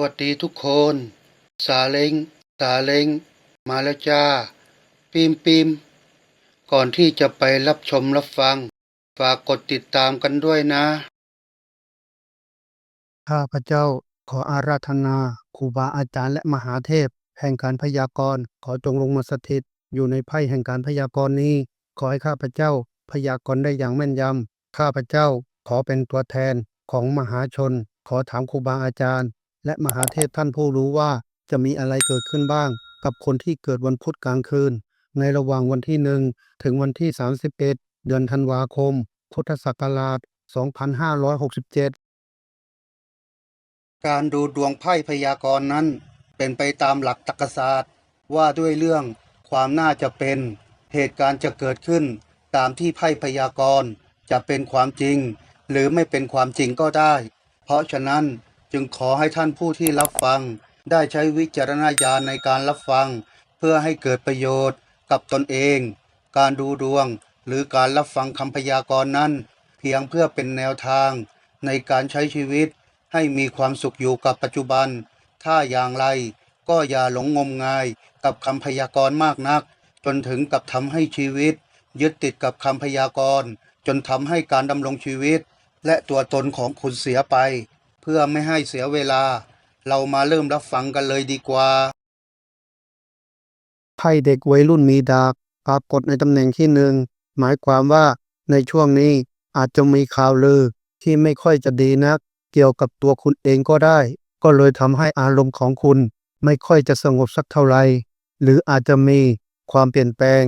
วัสดีทุกคน สาเล้งสาเล้งมาแล้วจ้าปิมปิมก่อนที่จะไปรับชมรับฟัง ฝากกดติดตามกันด้วยนะ ข้าพเจ้าขออาราธนาครูบาอาจารย์และมหาเทพ แห่งการพยากรณ์ ขอจงลงมาสถิต อยู่ในไพ่แห่งการพยากรณ์นี้ ขอให้ข้าพเจ้าพยากรณ์ได้อย่างแม่นยำ ข้าพเจ้าขอเป็นตัวแทนของมหาชน ขอถามครูบาอาจารย์ และมหาเทพท่านผู้รู้ว่าจะมีอะไรเกิดขึ้นบ้าง กับคนที่เกิดวันพุธกลางคืน ในระหว่างวันที่หนึ่งถึงวันที่ 31 เดือนธันวาคม พุทธศักราช 2567 การดูดวงไพ่พยากรณ์นั้น เป็นไปตามหลักตรรกศาสตร์ ว่าด้วยเรื่องความน่าจะเป็น เหตุการณ์จะเกิดขึ้น ตามที่ไพ่พยากรณ์จะเป็นความจริง หรือไม่เป็นความจริงก็ได้ เพราะฉะนั้น จึงขอให้ท่านผู้ที่รับฟัง ได้ใช้วิจารณญาณในการรับฟัง เพื่อให้เกิดประโยชน์กับตนเอง การดูดวง หรือการรับฟังคำพยากรณ์นั้น เพียงเพื่อเป็นแนวทาง ในการใช้ชีวิต ให้มีความสุขอยู่กับปัจจุบัน ถ้าอย่างไรก็อย่าหลงงมงายกับคำพยากรณ์มากนัก จนถึงกับทำให้ชีวิต ยึดติดกับคำพยากรณ์ จนทำให้การดำรงชีวิต และตัวตนของคุณเสียไป เพื่อไม่ให้เสียเวลา เรามาเริ่มรับฟังกันเลยดีกว่าไพ่เด็กวัยรุ่นมีดาบปรากฏในตำแหน่งที่หนึ่งหมายความว่าในช่วงนี้อาจจะมีข่าวลือที่ไม่ค่อยจะดีนัก เกี่ยวกับตัวคุณเองก็ได้ ก็เลยทำให้อารมณ์ของคุณไม่ค่อยจะสงบสักเท่าไหร่หรืออาจจะมีความเปลี่ยนแปลง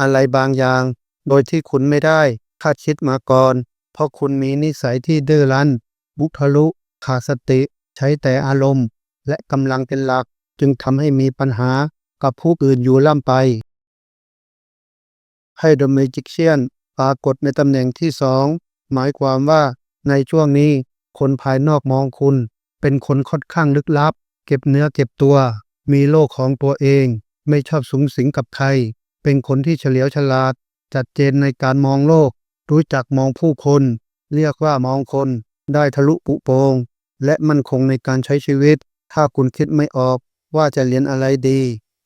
อะไรบางอย่าง โดยที่คุณไม่ได้คาดคิดมาก่อน เพราะคุณมีนิสัยที่ดื้อรั้นบุทะลุ ขาดสติใช้แต่อารมณ์ และกำลังเป็นหลักจึงทำให้มีปัญหากับผู้อื่นอยู่ล่ำไป ให้ The Magician ปรากฏในตำแหน่งที่สองหมายความว่าในช่วงนี้คนภายนอกมองคุณ เป็นคนค่อนข้างลึกลับ เก็บเนื้อเก็บตัว มีโลกของตัวเอง ไม่ชอบสุงสิงกับใคร เป็นคนที่เฉลียวฉลาด จัดเจนในการมองโลก รู้จักมองผู้คน เรียกว่ามองคน ได้ทะลุปุโปรง และมั่นคงในการใช้ชีวิต ถ้าคุณคิดไม่ออกว่าจะเรียนอะไรดี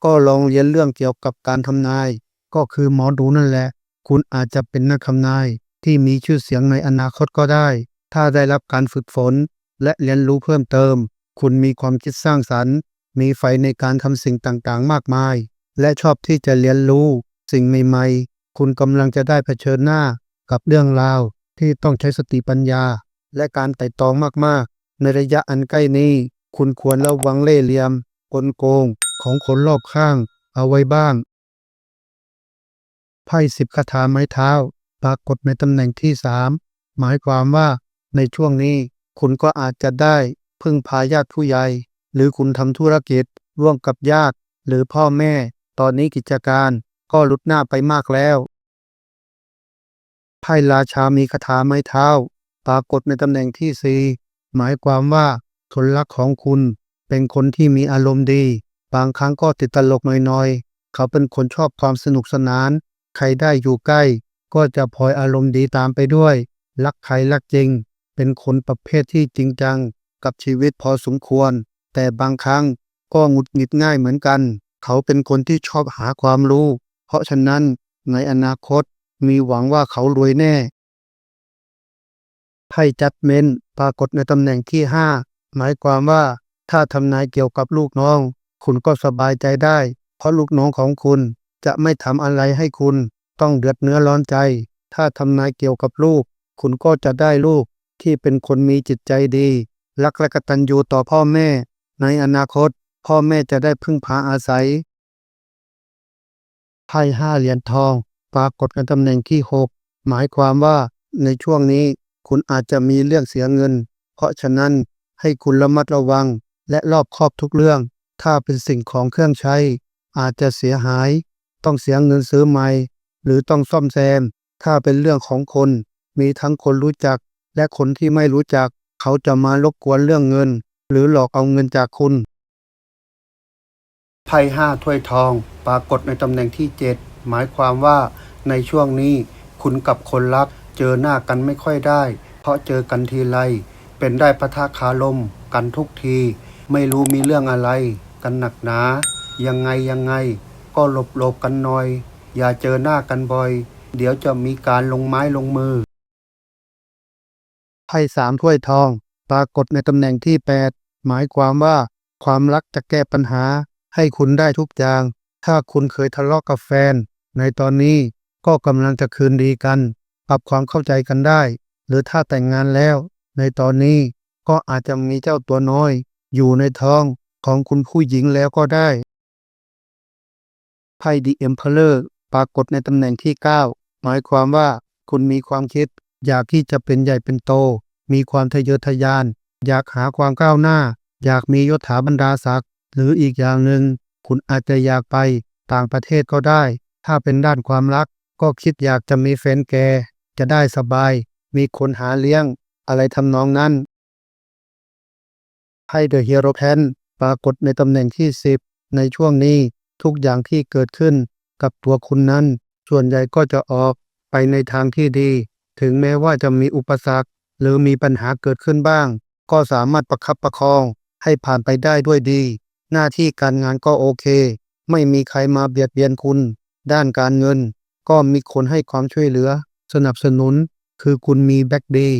ก็ลองเรียนเรื่องเกี่ยวกับการทำนาย ก็คือหมอดูนั่นแหละ คุณอาจจะเป็นนักทำนาย ที่มีชื่อเสียงในอนาคตก็ได้ ถ้าได้รับการฝึกฝน และเรียนรู้เพิ่มเติม คุณมีความคิดสร้างสรรค์ มีไฟในการทำสิ่งต่างๆ มากมาย และชอบที่จะเรียนรู้ สิ่งใหม่ๆ คุณกำลังจะได้เผชิญหน้ากับเรื่องราวที่ต้องใช้สติปัญญา และการไต่ตรองมากๆ ในระยะอันใกล้นี้ คุณควรระวังเล่ห์เหลี่ยม กลโกงของคนรอบข้างเอาไว้บ้าง ไพ่สิบคาถาไม้เท้า ปรากฏในตำแหน่งที่สามหมายความว่าในช่วงนี้คุณก็อาจจะได้พึ่งพาญาติผู้ใหญ่ หรือคุณทำธุรกิจร่วมกับญาติ หรือพ่อแม่ ตอนนี้กิจการก็ลุดหน้าไปมากแล้วไพ่ราชามีคาถาไม้เท้า ปรากฏในตำแหน่งที่สี่ หมายความว่าคนรักของคุณเป็นคนที่มีอารมณ์ดี บางครั้งก็ติดตลกหน่อยๆ เขาเป็นคนชอบความสนุกสนาน ใครได้อยู่ใกล้ ก็จะพลอยอารมณ์ดีตามไปด้วย รักใครรักจริง เป็นคนประเภทที่จริงจัง กับชีวิตพอสมควร แต่บางครั้งก็หงุดหงิดง่ายเหมือนกัน เขาเป็นคนที่ชอบหาความรู้ เพราะฉะนั้นในอนาคตมีหวังว่าเขารวยแน่ ไพ่จัดเมนปรากฏในตำแหน่งที่ห้าหมายความว่าถ้าทำนายเกี่ยวกับลูกน้อง คุณก็สบายใจได้ เพราะลูกน้องของคุณจะไม่ทำอะไรให้คุณต้องเดือดเนื้อร้อนใจ ถ้าทำนายเกี่ยวกับลูก คุณก็จะได้ลูกที่เป็นคนมีจิตใจดี รักและกตัญญูต่อพ่อแม่ ในอนาคต พ่อแม่จะได้พึ่งพาอาศัยไพ่ห้าเหรียญทอง ปรากฏในตำแหน่งที่หกหมายความว่าในช่วงนี้ คุณอาจจะมีเรื่องเสียเงิน เพราะฉะนั้นให้คุณระมัดระวังและรอบคอบทุกเรื่อง ถ้าเป็นสิ่งของเครื่องใช้ อาจจะเสียหาย ต้องเสียเงินซื้อใหม่ หรือต้องซ่อมแซม ถ้าเป็นเรื่องของคน มีทั้งคนรู้จัก และคนที่ไม่รู้จัก เขาจะมารบกวนเรื่องเงิน หรือหลอกเอาเงินจากคุณ ไพ่ห้าถ้วยทอง ปรากฏในตำแหน่งที่เจ็ดหมายความว่าในช่วงนี้คุณกับคนรัก เจอหน้ากันไม่ค่อยได้ เพราะเจอกันทีไรเป็นได้ปะทะคารมกันทุกที ไม่รู้มีเรื่องอะไร กันหนักหนา ยังไงยังไง ก็หลบหลบกันหน่อย อย่าเจอหน้ากันบ่อย เดี๋ยวจะมีการลงไม้ลงมือไพ่สามถ้วยทอง ปรากฏในตำแหน่งที่ 8 หมายความว่า ความรักจะแก้ปัญหา ให้คุณได้ทุกอย่าง ถ้าคุณเคยทะเลาะกับแฟน ในตอนนี้ก็กำลังจะคืนดีกัน ปรับความเข้าใจกันได้ หรือถ้าแต่งงานแล้ว ในตอนนี้ก็อาจจะมีเจ้าตัวน้อย อยู่ในท้องของคุณผู้หญิงแล้วก็ได้ไพ่ The Emperor ปรากฏในตำแหน่งที่ 9 หมายความว่าคุณมีความคิด อยากที่จะเป็นใหญ่เป็นโต มีความทะเยอทะยาน อยากหาความก้าวหน้า อยากมียศถาบรรดาศักดิ์หรืออีกอย่างหนึ่ง คุณอาจจะอยากไปต่างประเทศก็ได้ ถ้าเป็นด้านความรัก ก็คิดอยากจะมีแฟนแก จะได้สบาย มีคนหาเลี้ยง อะไรทำนองนั้น ให้เดอะฮีโร่แพนปรากฏในตำแหน่งที่ 10 ในช่วงนี้ทุกอย่างที่เกิดขึ้นกับตัวคุณนั้น ส่วนใหญ่ก็จะออกไปในทางที่ดี ถึงแม้ว่าจะมีอุปสรรค หรือมีปัญหาเกิดขึ้นบ้าง ก็สามารถประคับประคอง ให้ผ่านไปได้ด้วยดี หน้าที่การงานก็โอเค ไม่มีใครมาเบียดเบียนคุณ ด้านการเงิน ก็มีคนให้ความช่วยเหลือ สนับสนุนคือคุณมีแบ็กดี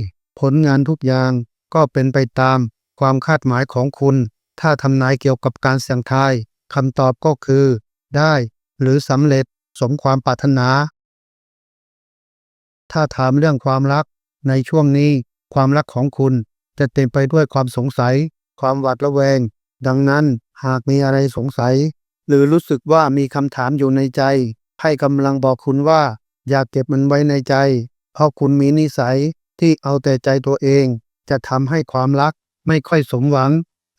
ผลงานทุกอย่างก็เป็นไปตามความคาดหมายของคุณ ถ้าทำนายเกี่ยวกับการเสี่ยงทายคำตอบก็คือ ได้ หรือสำเร็จสมความปรารถนา ถ้าถามเรื่องความรัก ในช่วงนี้ความรักของคุณจะเต็มไปด้วยความสงสัย ความหวาดระแวง ดังนั้นหากมีอะไรสงสัย หรือรู้สึกว่ามีคำถามอยู่ในใจไพ่กำลังบอกคุณว่า อย่าเก็บมันไว้ในใจ เพราะคุณมีนิสัยที่เอาแต่ใจตัวเอง จะทำให้ความรักไม่ค่อยสมหวัง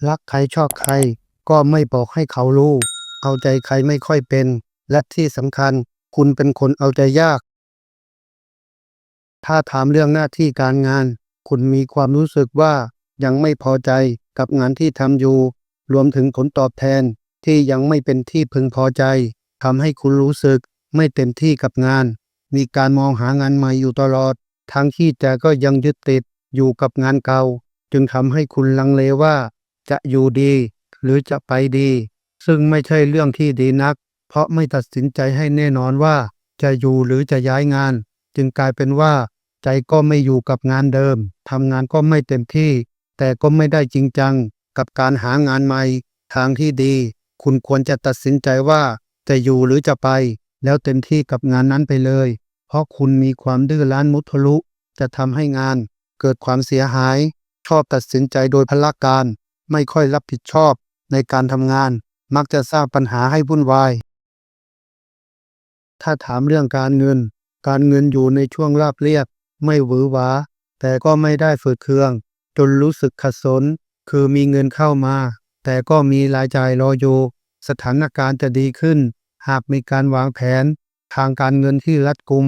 รักใครชอบใคร ก็ไม่บอกให้เขารู้ เอาใจใครไม่ค่อยเป็น และที่สำคัญคุณเป็นคนเอาใจยาก ถ้าถามเรื่องหน้าที่การงาน คุณมีความรู้สึกว่ายังไม่พอใจกับงานที่ทำอยู่ รวมถึงผลตอบแทนที่ยังไม่เป็นที่พึงพอใจทำให้คุณรู้สึกไม่เต็มที่กับงาน มีการมองหางานใหม่อยู่ตลอด ทั้งที่แต่ก็ยังยึดติดอยู่กับงานเก่า จึงทำให้คุณลังเลว่า จะอยู่ดี หรือจะไปดี ซึ่งไม่ใช่เรื่องที่ดีนัก เพราะไม่ตัดสินใจให้แน่นอนว่า จะอยู่หรือจะย้ายงาน จึงกลายเป็นว่า ใจก็ไม่อยู่กับงานเดิมทำงานก็ไม่เต็มที่ แต่ก็ไม่ได้จริงจัง กับการหางานใหม่ ทางที่ดี คุณควรจะตัดสินใจว่า จะอยู่หรือจะไป แล้วเต็มที่กับงานนั้นไปเลย เพราะคุณมีความดื้อรั้นมุทะลุ จะทำให้งาน เกิดความเสียหาย ชอบตัดสินใจโดยพละการ ไม่ค่อยรับผิดชอบในการทำงาน มักจะสร้างปัญหาให้วุ่นวาย ถ้าถามเรื่องการเงิน การเงินอยู่ในช่วงราบเรียบ ไม่หวือหวา แต่ก็ไม่ได้ฝืดเคือง จนรู้สึกขัดสน คือมีเงินเข้ามา แต่ก็มีรายจ่ายรออยู่ สถานการณ์จะดีขึ้น หากมีการวางแผนทางการเงินที่รัดกุม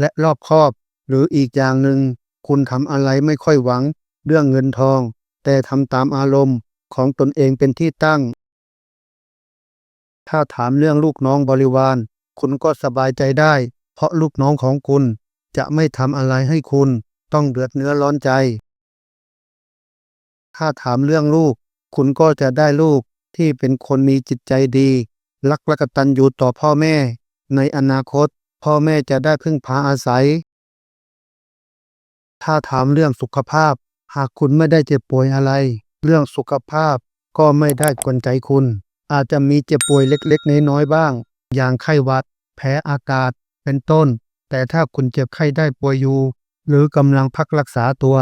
และรอบคอบ หรืออีกอย่างหนึ่ง คุณทำอะไรไม่ค่อยหวัง เรื่องเงินทอง แต่ทำตามอารมณ์ของตนเองเป็นที่ตั้ง ถ้าถามเรื่องลูกน้องบริวาร คุณก็สบายใจได้ เพราะลูกน้องของคุณ จะไม่ทำอะไรให้คุณ ต้องเดือดเนื้อร้อนใจ ถ้าถามเรื่องลูก คุณก็จะได้ลูกที่เป็นคนมีจิตใจดี รักและกตัญญูต่อพ่อแม่ ในอนาคต พ่อแม่จะได้พึ่งพาอาศัย ถ้าถามเรื่องสุขภาพ หากคุณไม่ได้เจ็บป่วยอะไร เรื่องสุขภาพก็ไม่ได้กวนใจคุณ อาจจะมีเจ็บป่วยเล็กๆ น้อยๆบ้าง อย่างไข้หวัด แพ้อากาศ เป็นต้น แต่ถ้าคุณเจ็บไข้ได้ป่วยอยู่ หรือกำลังพักรักษาตัว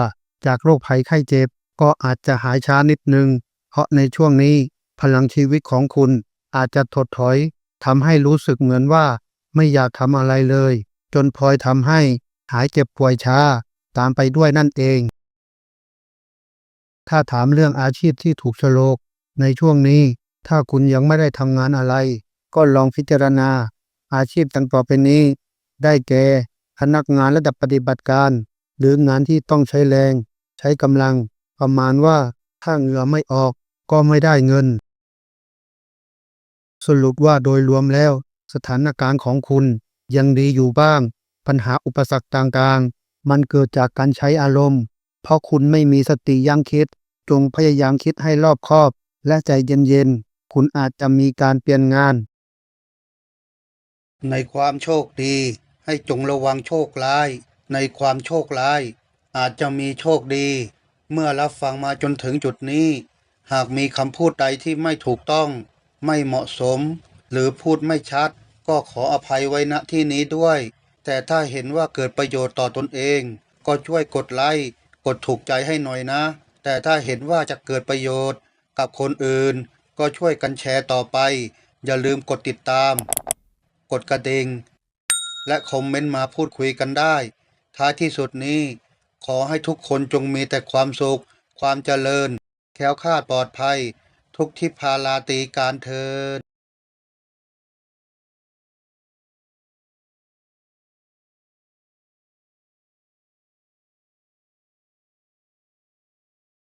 จากโรคภัยไข้เจ็บ ก็อาจจะหายช้านิดนึง เพราะในช่วงนี้พลังชีวิตของคุณ อาจจะถดถอยทำให้รู้สึกเหมือนว่าไม่อยากทำอะไรเลย จนพลอยทำให้หายเจ็บป่วยช้าตามไปด้วยนั่นเอง ถ้าถามเรื่องอาชีพที่ถูกโลก ในช่วงนี้ถ้าคุณยังไม่ได้ทำงานอะไร ก็ลองพิจารณา อาชีพดังต่อไปนี้ ได้แก่พนักงานระดับปฏิบัติการ หรืองานที่ต้องใช้แรง ใช้กำลัง ประมาณว่าถ้าเหงื่อไม่ออกก็ไม่ได้เงิน สรุปว่าโดยรวมแล้ว สถานการณ์ของคุณยังดีอยู่บ้าง ปัญหาอุปสรรคต่างๆ มันเกิดจากการใช้อารมณ์ เพราะคุณไม่มีสติยั้งคิด จงพยายามคิดให้รอบคอบ และใจเย็นๆ คุณอาจจะมีการเปลี่ยนงาน ในความโชคดี ให้จงระวังโชคร้าย ในความโชคร้าย อาจจะมีโชคดี เมื่อรับฟังมาจนถึงจุดนี้ หากมีคำพูดใดที่ไม่ถูกต้อง ไม่เหมาะสม หรือพูดไม่ชัด ก็ขออภัยไว้ณที่นี้ด้วย แต่ถ้าเห็นว่าเกิดประโยชน์ต่อตนเอง ก็ช่วยกดไลค์กดถูกใจให้หน่อยนะ แต่ถ้าเห็นว่าจะเกิดประโยชน์กับคนอื่น ก็ช่วยกันแชร์ต่อไป อย่าลืมกดติดตาม กดกระดิ่งและคอมเมนต์มาพูดคุยกันได้ ท้ายที่สุดนี้ ขอให้ทุกคนจงมีแต่ความสุข ความเจริญ แค้วคลาดปลอดภัย ทุกทิพาลาตรีการเทิน